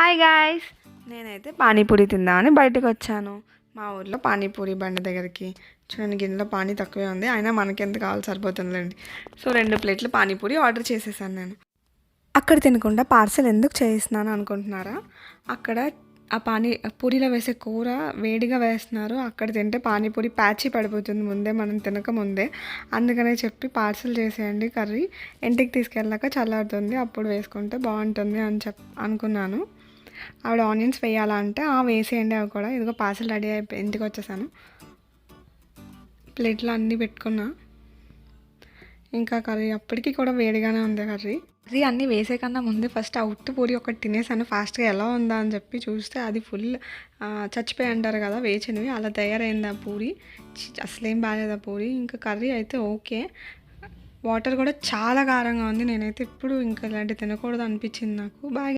Hi guys నేనైతే పానీపూరి తిందామని బయటకు వచ్చాను మా ఊర్లో పానీపూరి బండ దగ్గరికి. చూడండి గిన్నెలో పానీ తక్కువే ఉంది. అయినా మనకెంత కావాలి సరిపోతుందండి సో రెండు ప్లేట్లు పానీపూరి ఆర్డర్ చేసేసాను నేను. అక్కడ తినకుండా పార్సల్ ఎందుకు చేయిస్తున్నాను అనుకుంటున్నారా? అక్కడ ఆ పానీ పూరిలో వేసే కూర వేడిగా వేస్తున్నారు. అక్కడ తింటే పానీపూరి ప్యాచి పడిపోతుంది. ముందే మనం తినక ముందే. అందుకనే చెప్పి పార్సల్ చేసేయండి కర్రీ. ఇంటికి తీసుకెళ్ళాక చల్లారుతుంది. అప్పుడు వేసుకుంటే బాగుంటుంది అని చెప్ అనుకున్నాను. ఆవిడ ఆనియన్స్ వేయాలా అంటే ఆ వేసేయండి అవి కూడా. ఇదిగో పార్సల్ రెడీ అయిపోయి ఇంటికి వచ్చేసాను. ప్లేట్లో అన్నీ పెట్టుకున్నా. ఇంకా కర్రీ అప్పటికి కూడా వేడిగానే ఉంది కర్రీ. కర్రీ అన్నీ వేసే కన్నా ముందే ఫస్ట్ ఆ ఉట్టు పూరి ఒకటి తినేసాను. ఫాస్ట్గా ఎలా ఉందా అని చెప్పి చూస్తే అది ఫుల్ చచ్చిపోయి అంటారు కదా వేచినవి. అలా తయారైంది ఆ పూరి. అసలేం బాగాలేదు ఆ పూరి. ఇంకా కర్రీ అయితే ఓకే. వాటర్ కూడా చాలా కారంగా ఉంది. నేనైతే ఎప్పుడు ఇంకా ఇలాంటి తినకూడదు అనిపించింది నాకు. బాగా